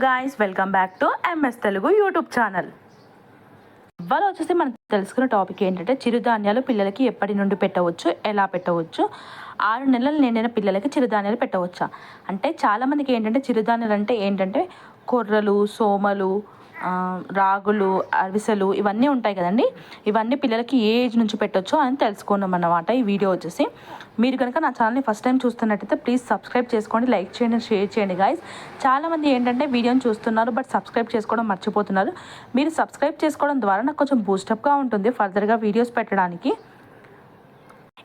Guys welcome back to MS Telugu YouTube channel ఇవాళ వచ్చేసి మనం తెలుసుకున్న టాపిక్ ఏంటంటే చిరుధాన్యాలు పిల్లలకి ఎప్పటి నుండి పెట్టవచ్చు ఎలా పెట్టవచ్చు ఆరు నెలలు నిండిన పిల్లలకి చిరుధాన్యాలు పెట్టవచ్చా? అంటే చాలామందికి ఏంటంటే చిరుధాన్యాలు అంటే ఏంటంటే కొర్రలు సోమలు రాగులు అరిసెలు ఇవన్నీ ఉంటాయి కదండి. ఇవన్నీ పిల్లలకి ఏ ఏజ్ నుంచి పెట్టొచ్చో అని తెలుసుకున్నాం అన్నమాట ఈ వీడియో వచ్చేసి. మీరు కనుక నా ఛానల్ని ఫస్ట్ టైం చూస్తున్నట్టయితే ప్లీజ్ సబ్స్క్రైబ్ చేసుకోండి లైక్ చేయండి షేర్ చేయండి గాయస్. చాలామంది ఏంటంటే వీడియోని చూస్తున్నారు బట్ సబ్స్క్రైబ్ చేసుకోవడం మర్చిపోతున్నారు. మీరు సబ్స్క్రైబ్ చేసుకోవడం ద్వారా నాకు కొంచెం బూస్టప్గా ఉంటుంది ఫర్దర్గా వీడియోస్ పెట్టడానికి.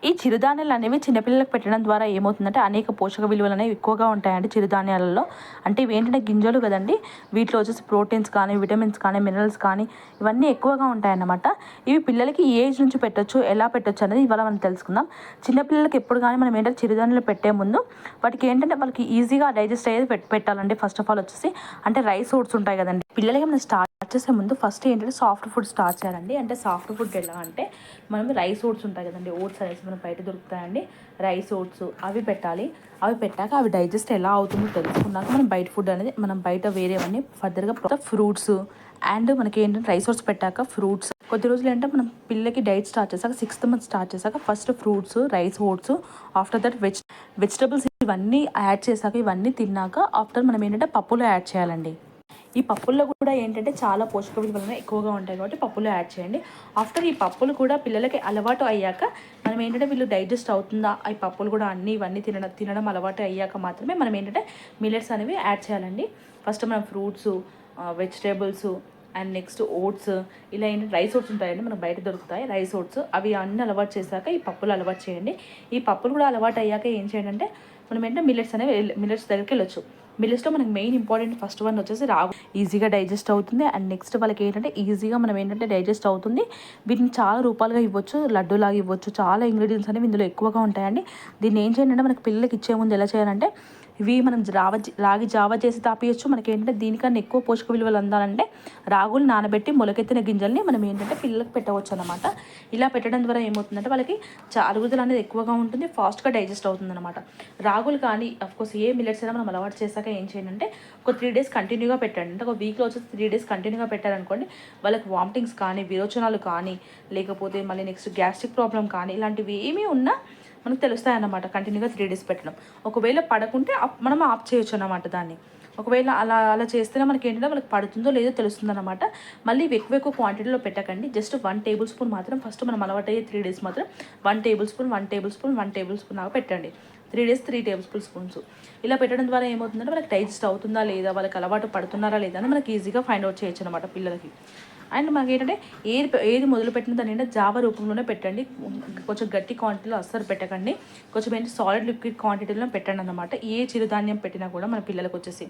ఈ చిరుధాన్యాలు అనేవి చిన్నపిల్లలకు పెట్టడం ద్వారా ఏమవుతుందంటే అనేక పోషక విలువలు అనేవి ఎక్కువగా ఉంటాయండి చిరుధాన్యాలలో. అంటే ఇవి ఏంటంటే గింజలు కదండి. వీటిలో వచ్చేసి ప్రోటీన్స్ కానీ విటమిన్స్ కానీ మినరల్స్ కానీ ఇవన్నీ ఎక్కువగా ఉంటాయన్నమాట. ఇవి పిల్లలకి ఏ ఏజ్ నుంచి పెట్టొచ్చు ఎలా పెట్టొచ్చు అనేది ఇవాళ మనం తెలుసుకుందాం. చిన్నపిల్లలకి ఎప్పుడు కానీ మనం ఏంటంటే చిరుధాన్యాలు పెట్టే ముందు వాటికి ఏంటంటే వాళ్ళకి ఈజీగా డైజెస్ట్ అయ్యేది పెట్టాలండి. ఫస్ట్ ఆఫ్ ఆల్ వచ్చేసి అంటే రైస్ ఓట్స్ ఉంటాయి కదండి. పిల్లలకి మనం స్టార్ట్ చేసే ముందు ఫస్ట్ ఏంటంటే సాఫ్ట్ ఫుడ్ స్టార్ట్ చేయాలండి. అంటే సాఫ్ట్ ఫుడ్ ఎలా అంటే మనం రైస్ ఓట్స్ ఉంటాయి కదండి ఓట్స్ అనేసి మనం బయట దొరుకుతాయండి. రైస్ ఓట్స్ అవి పెట్టాలి. అవి పెట్టాక అవి డైజెస్ట్ ఎలా అవుతుందో తెలుసుకున్నాక మనం బయట ఫుడ్ అనేది మనం బయట వేరేవన్నీ ఫర్దర్గా ఫ్రూట్స్ అండ్ మనకి ఏంటంటే రైస్ ఓట్స్ పెట్టాక ఫ్రూట్స్ కొద్ది రోజులు ఏంటంటే మనం పిల్లకి డైట్ స్టార్ట్ చేశాక సిక్స్త్ మంత్ స్టార్ట్ చేశాక first fruits rice oats after that veg vegetables ఇవన్నీ యాడ్ చేశాక ఇవన్నీ తిన్నాక ఆఫ్టర్ మనం ఏంటంటే పప్పులు యాడ్ చేయాలండి. ఈ పప్పుల్లో కూడా ఏంటంటే చాలా పోషక విలువలు ఎక్కువగా ఉంటాయి కాబట్టి పప్పులు యాడ్ చేయండి. ఆఫ్టర్ ఈ పప్పులు కూడా పిల్లలకి అలవాటు అయ్యాక మనం ఏంటంటే వీళ్ళు డైజెస్ట్ అవుతుందా? ఈ పప్పులు కూడా అన్ని ఇవన్నీ తినడం తినడం అలవాటు అయ్యాక మాత్రమే మనం ఏంటంటే మిల్లెట్స్ అనేవి యాడ్ చేయాలండి. ఫస్ట్ మనం fruits vegetables and next oats ఇలా ఏంటి రైస్ ఓట్స్ ఉంటాయండి మనకు బయట దొరుకుతాయి. రైస్ ఓట్స్ అవి అన్నీ అలవాటు చేశాక ఈ పప్పులు అలవాటు చేయండి. ఈ పప్పులు కూడా అలవాటు అయ్యాక ఏం చేయండి అంటే మనం ఏంటంటే మిల్లెట్స్ అనేవి మిల్లెట్స్ దగ్గరికి వెళ్ళొచ్చు. మిల్లెట్స్లో మనకి మెయిన్ ఇంపార్టెంట్ ఫస్ట్ వన్ వచ్చేసి రాగు. ఈజీగా డైజెస్ట్ అవుతుంది అండ్ నెక్స్ట్ వాళ్ళకి ఏంటంటే ఈజీగా మనం ఏంటంటే డైజెస్ట్ అవుతుంది. వీటిని చాలా రూపాలుగా ఇవ్వచ్చు లడ్డూలాగా ఇవ్వచ్చు. చాలా ఇంగ్రీడియంట్స్ అనేవి ఇందులో ఎక్కువగా ఉంటాయండి. దీన్ని ఏం చేయాలంటే మనకి పిల్లలకి ఇచ్చే ముందు ఎలా చేయాలంటే ఇవి మనం రావ రాగి జావ చేసి తాపియచ్చు. మనకి ఏంటంటే దీనికన్నా ఎక్కువ పోషక విలువలు అందాలంటే రాగులు నానబెట్టి మొలకెత్తిన గింజల్ని మనం ఏంటంటే పిల్లలకు పెట్టవచ్చు అనమాట ఇలా పెట్టడం ద్వారా ఏమవుతుందంటే వాళ్ళకి చా- అరుగుదల అనేది ఎక్కువగా ఉంటుంది ఫాస్ట్గా డైజెస్ట్ అవుతుంది అనమాట రాగులు కానీ అఫ్కోర్స్ ఏ మిల్లెట్స్ అయినా మనం అలవాటు చేశాక ఏం చేయండి అంటే ఒక త్రీ డేస్ కంటిన్యూగా పెట్టండి. అంటే ఒక వీక్లో వచ్చేసి త్రీ డేస్ కంటిన్యూగా పెట్టారనుకోండి వాళ్ళకి వామిటింగ్స్ కానీ విరోచనాలు కానీ లేకపోతే మళ్ళీ నెక్స్ట్ గ్యాస్ట్రిక్ ప్రాబ్లం కానీ ఇలాంటివి ఏమీ ఉన్నా మనకు తెలుస్తాయి అన్నమాట కంటిన్యూగా త్రీ డేస్ పెట్టడం. ఒకవేళ పడకుంటే మనం ఆఫ్ చేయొచ్చు అన్నమాట దాన్ని. ఒకవేళ అలా అలా చేస్తేనే మనకి ఏంటంటే మనకి పడుతుందో లేదో తెలుస్తుందనమాట మళ్ళీ ఎక్కువ ఎక్కువ క్వాంటిటీలో పెట్టకండి. జస్ట్ వన్ టేబుల్ స్పూన్ మాత్రం ఫస్ట్ మనం అలవాటయ్యే త్రీ డేస్ మాత్రం one table spoon one table spoon one table spoon లాగా పెట్టండి. Three days three table spoon spoons ఇలా పెట్టడం ద్వారా ఏమవుతుందంటే వాళ్ళకి డైజెస్ట్ అవుతుందా లేదా వాళ్ళకి అలవాటు పడుతున్నారా లేదా అని మనకి ఈజీగా ఫైండ్ అవుట్ చేయొచ్చు అనమాట పిల్లలకి. అండ్ మాకు ఏంటంటే ఏది ఏది మొదలు పెట్టిన దాని ఏంటంటే జావ రూపంలోనే పెట్టండి. కొంచెం గట్టి క్వాంటిటీలో అస్సలు పెట్టకండి. కొంచెం ఏంటి సాలిడ్ లిక్విడ్ క్వాంటిటీలో పెట్టండి అనమాట ఏ చిరుధాన్యం పెట్టినా కూడా మన పిల్లలకు వచ్చేసి.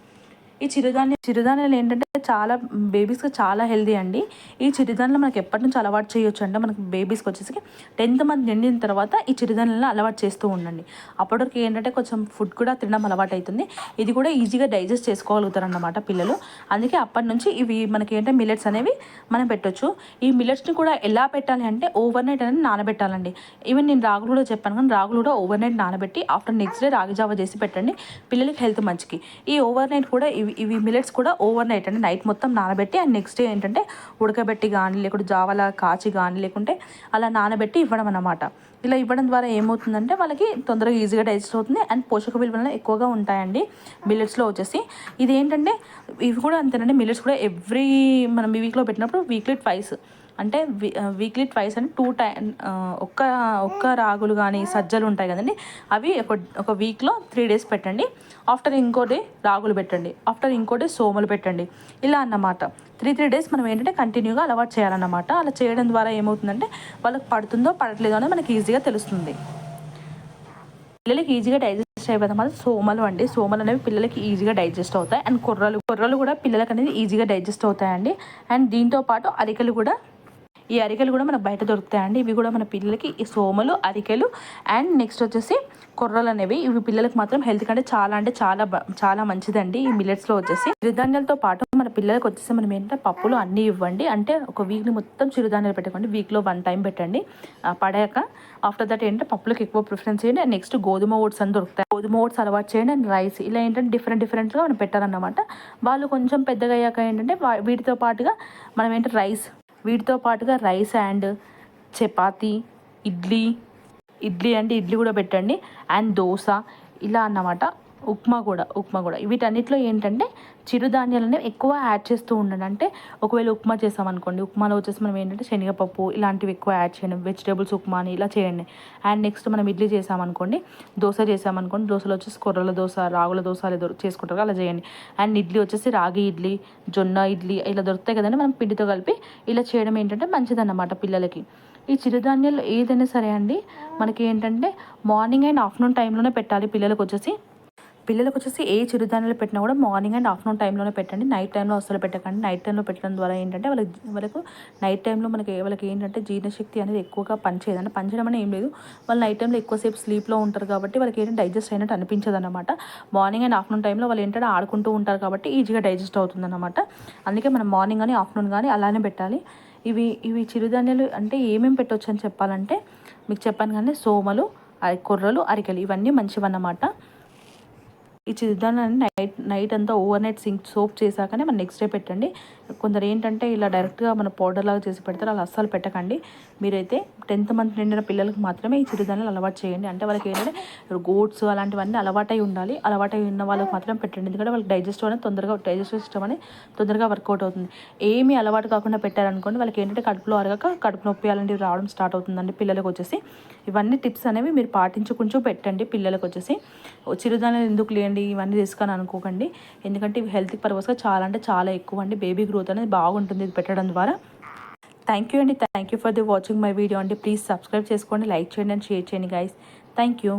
ఈ చిరుధాన్యం చిరుధాన్యాలు ఏంటంటే చాలా బేబీస్కి చాలా హెల్దీ అండి. ఈ చిరుధాన్యాలు మనకి ఎప్పటి నుంచి అలవాటు చేయొచ్చు అంటే మనకి బేబీస్కి వచ్చేసి టెన్త్ మంత్ నిండిన తర్వాత ఈ చిరుధాన్యాలను అలవాటు చేస్తూ ఉండండి. అప్పటివరకు ఏంటంటే కొంచెం ఫుడ్ కూడా తినడం అలవాటు అవుతుంది ఇది కూడా ఈజీగా డైజెస్ట్ చేసుకోగలుగుతారు అన్నమాట పిల్లలు. అందుకే అప్పటి నుంచి ఇవి మనకి ఏంటంటే మిల్లెట్స్ అనేవి మనం పెట్టొచ్చు. ఈ మిల్లెట్స్ని కూడా ఎలా పెట్టాలి అంటే ఓవర్ నైట్ అనేది నానబెట్టాలండి. ఈవెన్ నేను రాగులు కూడా చెప్పాను కానీ రాగులు కూడా ఓవర్ నైట్ నానబెట్టి ఆఫ్టర్ నెక్స్ట్ డే రాగి జావ చేసి పెట్టండి. పిల్లలకి హెల్త్ మంచికి. ఈ ఓవర్ నైట్ కూడా ఇవి ఇవి మిల్లెట్స్ కూడా ఓవర్ నైట్ అంటే నైట్ మొత్తం నానబెట్టి అండ్ నెక్స్ట్ డే ఏంటంటే ఉడకబెట్టి కానీ లేకుంటే జావలా కాచి కానీ లేకుంటే అలా నానబెట్టి ఇవ్వడం అనమాట ఇలా ఇవ్వడం ద్వారా ఏమవుతుందంటే వాళ్ళకి తొందరగా ఈజీగా డైజెస్ట్ అవుతుంది అండ్ పోషక విలువలు ఎక్కువగా ఉంటాయండి మిల్లెట్స్లో వచ్చేసి. ఇది ఏంటంటే ఇవి కూడా అంతేనండి మిల్లెట్స్ కూడా ఎవ్రీ మనం వీక్లో పెట్టినప్పుడు వీక్లీ ట్వైస్ అంటే వీక్లీ ట్వైస్ అంటే టూ టైం ఒక్క ఒక్క రాగులు కానీ సజ్జలు ఉంటాయి కదండి అవి ఒక ఒక వీక్లో త్రీ డేస్ పెట్టండి. ఆఫ్టర్ ఇంకో డే రాగులు పెట్టండి. ఆఫ్టర్ ఇంకో డే సోములు పెట్టండి. ఇలా అన్నమాట. త్రీ త్రీ డేస్ మనం ఏంటంటే కంటిన్యూగా అలవాటు చేయాలన్నమాట. అలా చేయడం ద్వారా ఏమవుతుందంటే వాళ్ళకి పడుతుందో పడట్లేదో అనేది మనకి ఈజీగా తెలుస్తుంది. పిల్లలకి ఈజీగా డైజెస్ట్ అయ్యే విధంగా సోమలు అండి. సోమలు అనేవి పిల్లలకి ఈజీగా డైజెస్ట్ అవుతాయి. అండ్ కుర్రలు కొర్రలు కూడా పిల్లలకి అనేది ఈజీగా డైజెస్ట్ అవుతాయండి. అండ్ దీంతో పాటు అరికలు కూడా ఈ అరికెలు కూడా మనకు బయట దొరుకుతాయండి. ఇవి కూడా మన పిల్లలకి ఈ సోమలు అరికెలు అండ్ నెక్స్ట్ వచ్చేసి కొర్రలు అనేవి. ఇవి పిల్లలకు మాత్రం హెల్త్ కంటే చాలా అంటే చాలా చాలా మంచిదండి ఈ మిల్లెట్స్లో వచ్చేసి. చిరుధాన్యాలతో పాటు మన పిల్లలకు వచ్చేసి మనం ఏంటంటే పప్పులు అన్నీ ఇవ్వండి. అంటే ఒక వీక్ని మొత్తం చిరుధాన్యాలు పెట్టుకోండి. వీక్లో వన్ టైం పెట్టండి. పడాక ఆఫ్టర్ దట్ ఏంటంటే పప్పులకు ఎక్కువ ప్రిఫరెన్స్ చేయండి. అండ్ నెక్స్ట్ గోధుమ ఓట్స్ అని దొరుకుతాయి. గోధుమ ఓట్స్ అలవాటు చేయండి. అండ్ రైస్ ఇలా ఏంటంటే డిఫరెంట్ డిఫరెంట్గా మనం పెట్టాలన్నమాట. వాళ్ళు కొంచెం పెద్దగా అయ్యాక ఏంటంటే వీటితో పాటుగా మనం ఏంటంటే రైస్ వీటితో పాటుగా రైస్ అండ్ చపాతీ ఇడ్లీ ఇడ్లీ అంటే ఇడ్లీ కూడా పెట్టండి. అండ్ దోశ ఇలా అన్నమాట. ఉప్మా కూడా ఉప్మా కూడా. వీటన్నిటిలో ఏంటంటే చిరుధాన్యాలనే ఎక్కువ యాడ్ చేస్తూ ఉండండి అంటే ఒకవేళ ఉప్మా చేసామనుకోండి ఉప్మాలో వచ్చేసి మనం ఏంటంటే శనగపప్పు ఇలాంటివి ఎక్కువ యాడ్ చేయండి వెజిటేబుల్స్ ఉప్మా అని ఇలా చేయండి అండ్ నెక్స్ట్ మనం ఇడ్లీ చేసామనుకోండి దోశ చేసామనుకోండి దోశలో వచ్చేసి కొర్రల దోశ రాగుల దోశ అలా చేసుకుంటారు అలా చేయండి. అండ్ ఇడ్లీ వచ్చేసి రాగి ఇడ్లీ జొన్న ఇడ్లీ ఇలా దొరుకుతాయి కదండి మనం పిండితో కలిపి ఇలా చేయడం ఏంటంటే మంచిదన్నమాట పిల్లలకి. ఈ చిరుధాన్యాలు ఏదైనా సరే అండి మనకి ఏంటంటే మార్నింగ్ అండ్ ఆఫ్టర్నూన్ టైంలోనే పెట్టాలి పిల్లలకు వచ్చేసి. పిల్లలకు వచ్చేసి ఏ చిరుధాన్యాలు పెట్టినా కూడా మార్నింగ్ అండ్ ఆఫ్టర్నూన్ టైంలోనే పెట్టండి. నైట్ టైంలో అసలు పెట్టకండి. నైట్ టైంలో పెట్టడం ద్వారా ఏంటంటే వాళ్ళకి వాళ్ళకు నైట్ టైంలో మనకి వాళ్ళకి ఏంటంటే జీర్ణశక్తి అనేది ఎక్కువగా పనిచేయదండి పనిచేయడం అనేది ఏం లేదు. వాళ్ళు నైట్ టైంలో ఎక్కువసేపు స్లీప్లో ఉంటారు కాబట్టి వాళ్ళకి ఏంటంటే డైజెస్ట్ అయినట్టు అనిపించదు అనమాట మార్నింగ్ అండ్ ఆఫ్టర్నూన్ టైంలో వాళ్ళు ఏంటంటే ఆడుకుంటూ ఉంటారు కాబట్టి ఈజీగా డైజెస్ట్ అవుతుంది అనమాట అందుకే మనం మార్నింగ్ కానీ ఆఫ్టర్నూన్ కానీ అలానే పెట్టాలి. ఇవి ఇవి చిరుధాన్యాలు అంటే ఏమేమి పెట్టవచ్చు అని చెప్పాలంటే మీకు చెప్పాను కానీ సోమలు అరి కొర్రలు అరికెలు ఇవన్నీ మంచివన్నమాట. ఈ చిరుధాన్యాన్ని నైట్ నైట్ అంతా ఓవర్ నైట్ సింక్ సోప్ చేశాకనే మనం నెక్స్ట్ డే పెట్టండి. కొందరు ఏంటంటే ఇలా డైరెక్ట్గా మన పౌడర్ లాగా చేసి పెడతారు అలా అస్సలు పెట్టకండి. మీరైతే టెన్త్ మంత్ నిండిన పిల్లలకు మాత్రమే ఈ చిరుధాన్యాలు అలవాటు చేయండి. అంటే వాళ్ళకి ఏంటంటే గోట్స్ అలాంటివన్నీ అలవాటై ఉండాలి. అలవాటై ఉన్న వాళ్ళకి మాత్రం పెట్టండి. ఎందుకంటే వాళ్ళకి డైజెస్ట్ అనేది తొందరగా డైజెస్టివ్ సిస్టమ్ అనేది తొందరగా వర్కౌట్ అవుతుంది. ఏమీ అలవాటు కాకుండా పెట్టారనుకోండి వాళ్ళకి ఏంటంటే కడుపులో అరగక కడుపు నొప్పి అలాంటివి రావడం స్టార్ట్ అవుతుందండి పిల్లలకు వచ్చేసి. ఇవన్నీ టిప్స్ అనేవి మీరు పాటించుకుంటూ పెట్టండి పిల్లలకు వచ్చేసి. చిరుధాన్యాలు ఎందుకు లేండి? ఇవన్నీ తీసుకొని అనుకోకండి. ఎందుకంటే ఇవి హెల్త్ పర్పస్గా చాలా అంటే చాలా ఎక్కువ అండి బేబీ గ్రోత్ అనేది బాగుంటుంది. ఇది పెట్టడం ద్వారా. థ్యాంక్ యూ అండి. Thank you for the watching my video అండి. ప్లీజ్ సబ్స్క్రైబ్ చేసుకోండి. లైక్ చేయండి అండ్ షేర్ చేయండి గైస్ థ్యాంక్ యూ